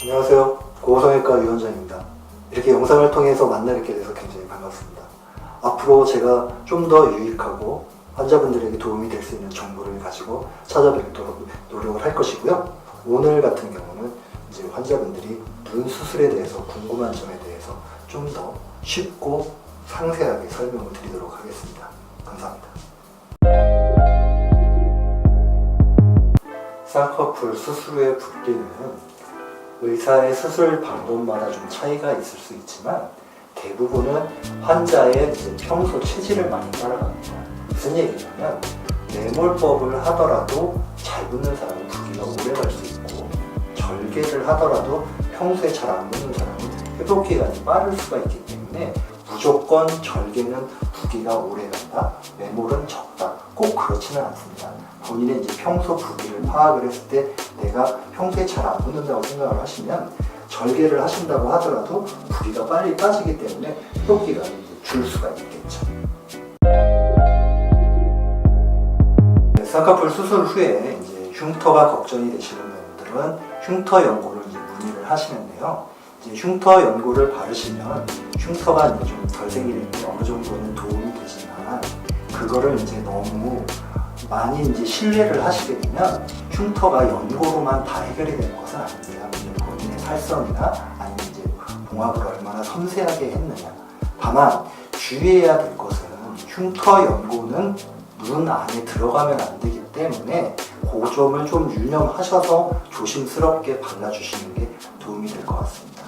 안녕하세요. 고성외과 위원장입니다. 이렇게 영상을 통해서 만나 뵙게 돼서 굉장히 반갑습니다. 앞으로 제가 좀 더 유익하고 환자분들에게 도움이 될 수 있는 정보를 가지고 찾아뵙도록 노력을 할 것이고요. 오늘 같은 경우는 이제 환자분들이 눈 수술에 대해서 궁금한 점에 대해서 좀 더 쉽고 상세하게 설명을 드리도록 하겠습니다. 감사합니다. 쌍꺼풀 수술 후의 붓기는 의사의 수술 방법마다 좀 차이가 있을 수 있지만 대부분은 환자의 평소 체질을 많이 따라갑니다. 무슨 얘기냐면 내몰법을 하더라도 잘 붙는 사람은 붓기가 오래 갈 수 있고 절개를 하더라도 평소에 잘 안 붙는 사람은 회복 기간이 빠를 수가 있기 때문에 무조건 절개는 붓기가 오래 간다, 매몰은 적다. 꼭 그렇지는 않습니다. 본인의 이제 평소 붓기를 파악을 했을 때 내가 평소에 잘 안 붙는다고 생각을 하시면 절개를 하신다고 하더라도 붓기가 빨리 빠지기 때문에 이제 줄 수가 있겠죠. 네, 쌍꺼풀 수술 후에 이제 흉터가 걱정이 되시는 분들은 흉터 연고를 이제 문의를 하시는데요. 이제 흉터 연고를 바르시면 흉터가 이제 좀 덜 생기는데 어느 정도는 도움이 되지만 그거를 이제 너무 많이 이제 신뢰를 하시게 되면 흉터가 연고로만 다 해결이 되는 것은 아닙니다. 본인의 살성이나 아니면 이제 봉합을 얼마나 섬세하게 했느냐. 다만 주의해야 될 것은 흉터 연고는 눈 안에 들어가면 안 되기 때문에 그 점을 좀 유념하셔서 조심스럽게 발라주시는 게 도움이 될 것 같습니다.